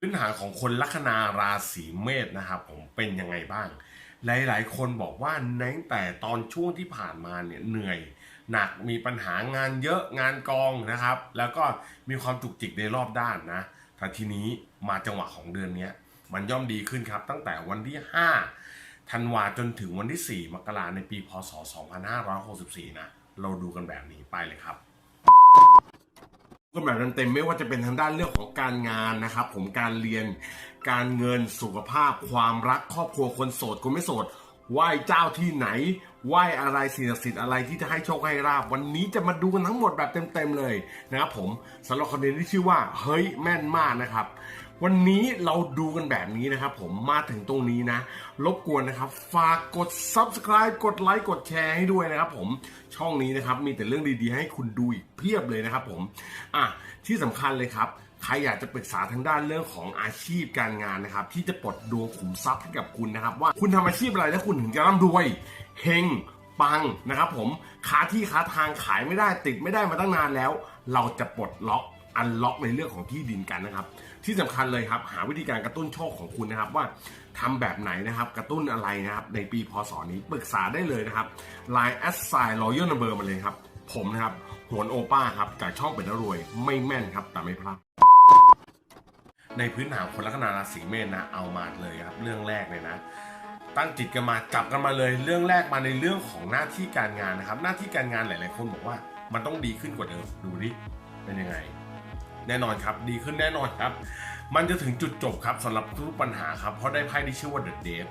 พื้นฐานของคนลัคนาราศีเมษนะครับผมเป็นยังไงบ้าง หลาย ๆ คนบอกว่าตั้งแต่ตอนช่วงที่ผ่านมาเนี่ยเหนื่อย หนักมีปัญหางานเยอะงานกองนะครับ แล้วก็มีความจุกจิกในรอบด้านนะแต่ทีนี้มาจังหวะของเดือนนี้มันย่อมดีขึ้นครับ ตั้งแต่วันที่ 5 ธันวาจนถึงวันที่ 4 มกราในปีพศ 2564 นะ เราดูกันแบบนี้ไปเลยครับ ก็แบบเต็มๆไม่ว่าจะเป็นทางด้านเรื่องของการงานนะครับ ผมการเรียน การเงินสุขภาพ ความรักครอบครัวคนโสดคนไม่โสดไหว้เจ้าที่ไหนไหว้อะไรสิ่งศักดิ์สิทธิ์อะไรที่จะให้โชคให้ราบวันนี้จะมาดูกันทั้งหมดแบบเต็มๆเลยนะครับผมสำหรับคอนเทนต์ที่ชื่อว่าเฮ้ยแม่นมากนะครับ วันนี้เราดูกันแบบนี้นะครับผมมาถึงตรงนี้นะ รบกวนนะครับฝากกด subscribe กดไลค์กดแชร์ให้ด้วยนะครับผมช่องนี้นะครับมีแต่เรื่องดีๆ ให้คุณดูอีกเพียบเลยนะครับผมอะที่สำคัญเลยครับใครอยากจะปรึกษาทางด้านเรื่องของอาชีพการงานนะครับ ที่จะปลดดวงขุมทรัพย์ให้กับคุณนะครับ ว่าคุณทำอาชีพอะไรแล้วคุณถึงจะร่ำรวยเฮงปังนะครับผมขาที่ขาทางขายไม่ได้ติดไม่ได้มาตั้งนานแล้ว เราจะปลดล็อก อันล็อกในเรื่องของที่ดินกันนะครับ ที่สำคัญเลยครับ หาวิธีการกระตุ้นโชคของคุณนะครับ ว่าทำแบบไหนนะครับ กระตุ้นอะไรนะครับ ในปีพศนี้ปรึกษาได้เลยนะครับ Line a s s i g n Royal Number มาเลยครับ ผมนะครับหวนโอป้าครับจากช่องเป็นรวย ไม่แม่นครับ แต่ไม่พลาดในพื้นฐานคนลัคนาราศีเมษนะเอามาเลยครับ เรื่องแรกเลยนะตั้งจิตกันมาจับกันมาเลย เรื่องแรกมาในเรื่องของหน้าที่การงานนะครับ หน้าที่การงานหลาย ๆ คนบอกว่ามันต้องดีขึ้นกว่าเดิมดูดิเป็นยังไง แน่นอนครับ ดีขึ้นแน่นอนครับ มันจะถึงจุดจบครับสำหรับทุกปัญหาครับ เพราะได้ไพ่ที่ชื่อว่า The Death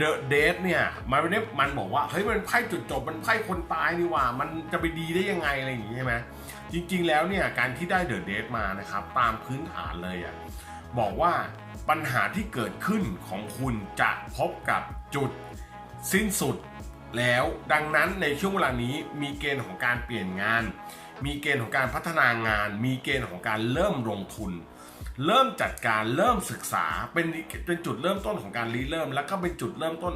The d e a t เนี่ยมันไม่ได้มันบอกว่าเฮ้ยมันไพ่จุดจบมันไพ่คนตายนี่หว่า มันจะไปดีได้ยังไงอะไรอย่างงี้ใช่ไหมจริง ๆ แล้วเนี่ยการที่ได้ The Death มานะครับตามพื้นฐานเลยอะบอกว่าปัญหาที่เกิดขึ้นของคุณจะพบกับจุดสิ้นสุดแล้วดังนั้นในช่วงเวลานี้มีเกณฑ์ของการเปลี่ยนงาน มีเกณฑ์ของการพัฒนางาน มีเกณฑ์ของการเริ่มลงทุน เริ่มจัดการเริ่มศึกษาเป็นเป็นจุดเริ่มต้นของการรีเริ่ม แล้วก็เป็นจุดเริ่มต้น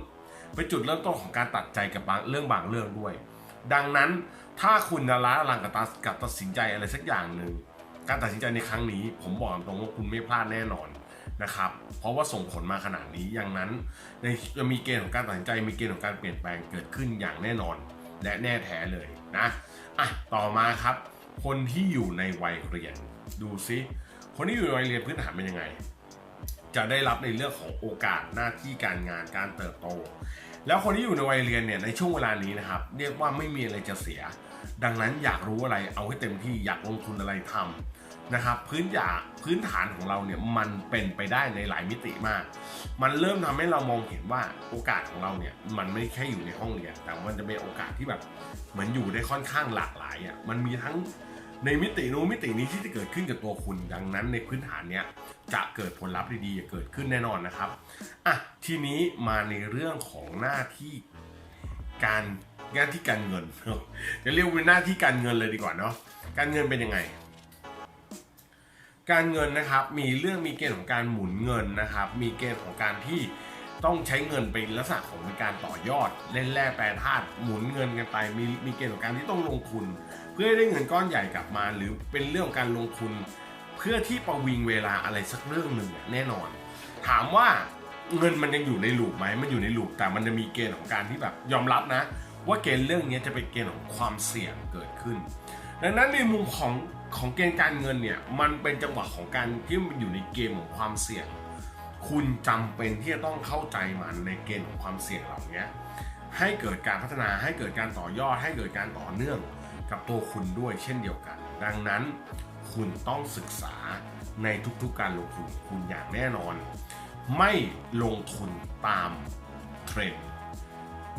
เป็นจุดเริ่มต้นของการตัดใจกับบางเรื่องบางเรื่องด้วย ดังนั้นถ้าคุณละล้าลังกับตัดกับตัดสินใจอะไรสักอย่างหนึ่งการตัดสินใจในครั้งนี้ ผมบอกตรงว่าคุณไม่พลาดแน่นอนนะครับ เพราะว่าส่งผลมาขนาดนี้อย่างนั้นจะมีเกณฑ์ของการตัดสินใจ มีเกณฑ์ของการเปลี่ยนแปลงเกิดขึ้นอย่างแน่นอน และแน่แท้เลยนะ อะต่อมาครับ คนที่อยู่ในวัยเรียน ดูซิคนที่อยู่ในวัยเรียนพื้นฐานเป็นยังไง จะได้รับในเรื่องของโอกาสหน้าที่การงานการเติบโต แล้วคนที่อยู่ในวัยเรียนเนี่ยในช่วงเวลานี้นะครับ เรียกว่าไม่มีอะไรจะเสีย ดังนั้นอยากรู้อะไรเอาให้เต็มที่อยากลงทุนอะไรทำ นะครับพื้นอยาพื้นฐานของเราเนี่ยมันเป็นไปได้ในหลายมิติมาก มันเริ่มทำให้เรามองเห็นว่าโอกาสของเราเนี่ยมันไม่แค่อยู่ในห้องเรียน แต่มันจะเป็นโอกาสที่แบบเหมือนอยู่ได้ค่อนข้างหลากหลายอะมันมีทั้งในมิตินู้นมิตินี้ที่จะเกิดขึ้นกับตัวคุณดังนั้นในพื้นฐานเนี้ยจะเกิดผลลัพธ์ดีๆเกิดขึ้นแน่นอนนะครับอะทีนี้มาในเรื่องของหน้าที่การงานที่การเงินจะเรียกว่าเป็นหน้าที่การเงินเลยดีกว่าเนาะการเงินเป็นยังไง การเงินนะครับมีเรื่องมีเกณฑ์ของการหมุนเงินนะครับ มีเกณฑ์ของการที่ต้องใช้เงินเป็นลักษณะของการต่อยอดเล่นแร่แปรธาตุหมุนเงินกันไปมีมีเกณฑ์ของการที่ต้องลงทุน เพื่อให้ได้เงินก้อนใหญ่กลับมา หรือเป็นเรื่องของการลงทุน เพื่อที่ประวิงเวลาอะไรสักเรื่องหนึ่งแน่นอน ถามว่าเงินมันยังอยู่ในลูปไหมมันอยู่ในลูปแต่มันจะมีเกณฑ์ของการที่แบบยอมรับนะ ว่าเกณฑ์เรื่องนี้จะเป็นเกณฑ์ของความเสี่ยงเกิดขึ้น ดังนั้นในมุมของของเกณฑ์การเงินเนี่ยมันเป็นจังหวะของการที่มันอยู่ในเกมของความเสี่ยง คุณจำเป็นที่จะต้องเข้าใจมันในเกณฑ์ของความเสี่ยงเหล่านี้ให้เกิดการพัฒนาให้เกิดการต่อยอด ให้เกิดการต่อเนื่องกับตัวคุณด้วยเช่นเดียวกัน ดังนั้นคุณต้องศึกษาในทุกๆการลงทุนคุณอย่างแน่นอน ไม่ลงทุนตามเทรนด์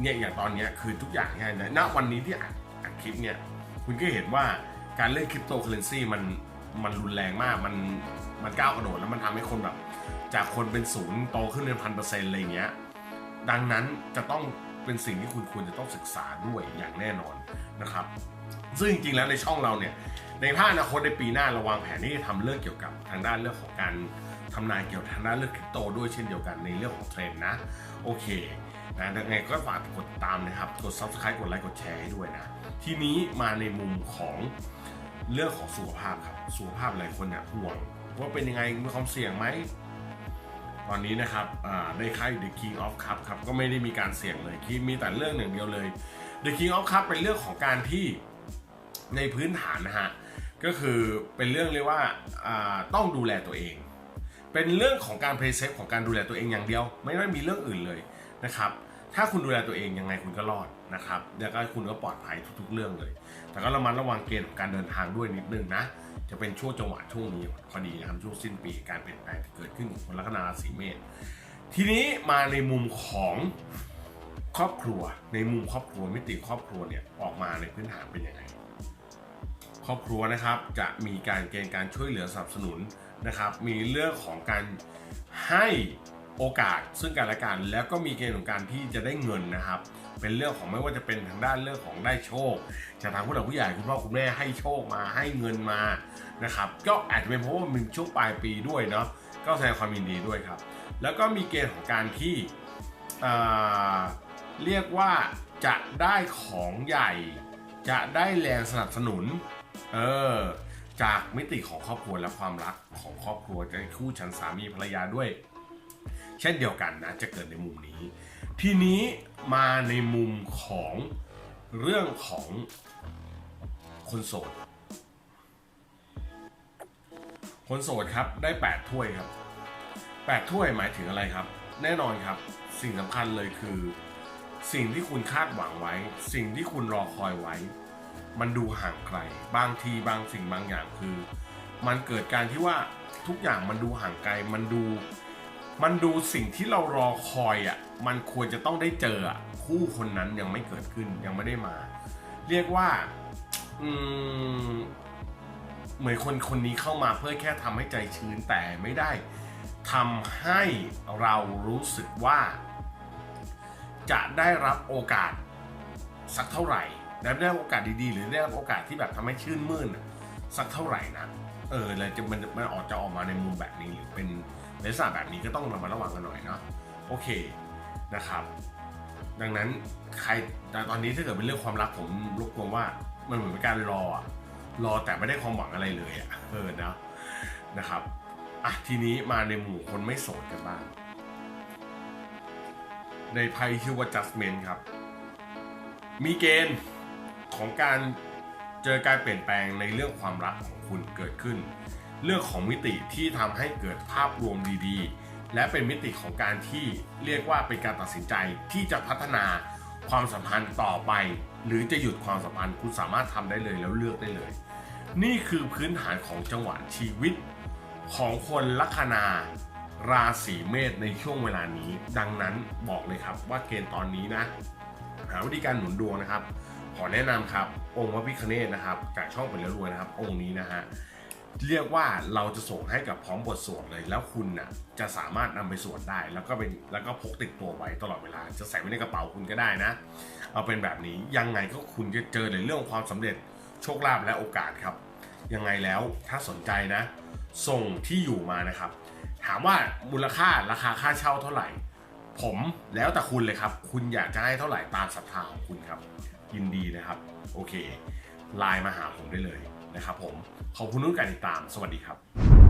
เนี่ยอย่างตอนนี้คือทุกอย่างเนี่ยณวันนี้ที่อัดคลิปเนี่ย คุณก็เห็นว่าการเล่นคริปโตเคอเรนซีมันมันรุนแรงมาก มันมันก้าวกระโดดแล้วมันทำให้คนแบบ จากคนเป็นศูนย์โตขึ้นเป็นพันเปอร์เซ็นต์อะไรเงี้ย ดังนั้นจะต้องเป็นสิ่งที่คุณควรจะต้องศึกษาด้วยอย่างแน่นอนนะครับ ซึ่งจริงๆแล้วในช่องเราเนี่ย ในภาคอนาคตในปีหน้าเราวางแผนที่จะทำเรื่องเกี่ยวกับทางด้านเรื่องของการทำนายเกี่ยวกับทางด้านเรื่องคริปโตด้วยเช่นเดียวกันในเรื่องของเทรนด์นะ โอเคนะยังไงก็ฝากกดติดตามนะครับ กด subscribe กดไลค์กดแชร์ให้ด้วยนะ ทีนี้มาในมุมของเรื่องของสุขภาพครับ สุขภาพหลายคนเนี่ยห่วงว่าเป็นยังไงมีความเสี่ยงไหม ตอนนี้นะครับได้ค่าย The King of Cup ครับก็ไม่ได้มีการเสี่ยงเลยที่มีแต่เรื่องหนึ่งเดียวเลย The King of Cup เป็นเรื่องของการที่ในพื้นฐานนะฮะก็คือเป็นเรื่องเรียว่าต้องดูแลตัวเอง เป็นเรื่องของการเพลย์เซฟของการดูแลตัวเองอย่างเดียว ไม่ได้มีเรื่องอื่นเลยนะครับ ถ้าคุณดูแลตัวเองยังไงคุณก็รอดนะครับแล้วก็คุณก็ปลอดภัยทุก ๆ เรื่องเลย แต่ก็ระมัดระวังเกณฑ์ของการเดินทางด้วยนิดนึงนะ จะเป็นช่วงจังหวะช่วงนี้พอดีนะครับช่วงสิ้นปีการเปลี่ยนแปลงที่เกิดขึ้นของคนลัคนาราศีเมษทีนี้มาในมุมของครอบครัว ในมุมครอบครัวมิติครอบครัวเนี่ยออกมาในพื้นฐานเป็นยังไงครอบครัวนะครับจะมีการเกณฑ์การช่วยเหลือสนับสนุนนะครับ มีเรื่องของการให้ โอกาสซึ่งกันและกันแล้วก็มีเกณฑ์ของการที่จะได้เงินนะครับ เป็นเรื่องของไม่ว่าจะเป็นทางด้านเรื่องของได้โชคจากทางผู้หลักผู้ใหญ่คุณพ่อคุณแม่ให้โชคมาให้เงินมานะครับก็อาจจะเป็นเพราะว่ามันช่วงปลายปีด้วยเนาะก็แสดงความยินดีด้วยครับ แล้วก็มีเกณฑ์ของการที่อ่าเรียกว่าจะได้ของใหญ่ จะได้แรงสนับสนุนเออจากมิติของครอบครัวและความรักของครอบครัวจะคู่ฉันสามีภรรยาด้วย เช่นเดียวกันนะจะเกิดในมุมนี้ ทีนี้มาในมุมของเรื่องของคนโสด คนโสดครับได้ 8 ถ้วยครับ 8 ถ้วยหมายถึงอะไรครับ แน่นอนครับสิ่งสำคัญเลยคือสิ่งที่คุณคาดหวังไว้ สิ่งที่คุณรอคอยไว้ มันดูห่างไกล บางทีบางสิ่งบางอย่างคือ มันเกิดการที่ว่าทุกอย่างมันดูห่างไกล มันดู มันดูสิ่งที่เรารอคอยอะมันควรจะต้องได้เจออะคู่คนนั้นยังไม่เกิดขึ้นยังไม่ได้มา เรียกว่าอืมเหมือนคนคนนี้เข้ามาเพื่อแค่ทำให้ใจชื้นแต่ไม่ได้ทำให้เรารู้สึกว่า จะได้รับโอกาสสักเท่าไหร่ได้รับโอกาสดีๆ หรือได้รับโอกาสที่แบบทำให้ชื่นมื่นสักเท่าไหร่นะเออเลยจะมันมันออกจะออกมาในมุมแบบนี้หรือเป็น ลักษณะแบบนี้ก็ต้องระมัดระวังกันหน่อยเนาะโอเคนะครับ ดังนั้นใครแต่ตอนนี้ถ้าเกิดเป็นเรื่องความรักผมรบกวนว่ามันเหมือนเป็นการรอรอแต่ไม่ได้ความหวังอะไรเลยอะเออนะนะครับอะทีนี้มาในหมู่คนไม่โสดกันบ้างในไพ่ชื่อว่า judgment ครับ มีเกณฑ์ของการเจอการเปลี่ยนแปลงในเรื่องความรักของคุณเกิดขึ้น เรื่องของมิติที่ทำให้เกิดภาพรวมดีๆ และเป็นมิติของการที่เรียกว่าเป็นการตัดสินใจที่จะพัฒนาความสัมพันธ์ต่อไป หรือจะหยุดความสัมพันธ์คุณสามารถทำได้เลยแล้วเลือกได้เลย นี่คือพื้นฐานของจังหวะชีวิต ของคนลัคนาราศีเมษในช่วงเวลานี้ ดังนั้นบอกเลยครับว่าเกณฑ์ตอนนี้นะ หาวิธีการหนุนดวงนะครับ ขอแนะนำครับ องค์พระพิคเนตนะครับจากช่องเป็นแล้วรวยนะครับ องค์นี้นะฮะ เรียกว่าเราจะส่งให้กับพร้อมบทสวดเลย แล้วคุณน่ะจะสามารถนำไปสวดได้ แล้วก็เป็นแล้วก็พกติดตัวไว้ตลอดเวลา จะใส่ไว้ในกระเป๋าคุณก็ได้นะ เอาเป็นแบบนี้ยังไงก็คุณจะเจอในเรื่องความสำเร็จโชคลาภและโอกาสครับ ยังไงแล้วถ้าสนใจนะ ส่งที่อยู่มานะครับ ถามว่ามูลค่าราคาค่าเช่าเท่าไหร่ ผมแล้วแต่คุณเลยครับ คุณอยากจะให้เท่าไหร่ตามศรัทธาของคุณครับ ยินดีนะครับ โอเคไลน์มาหาผมได้เลย นะครับผมขอบคุณทุกการติดตาม สวัสดีครับ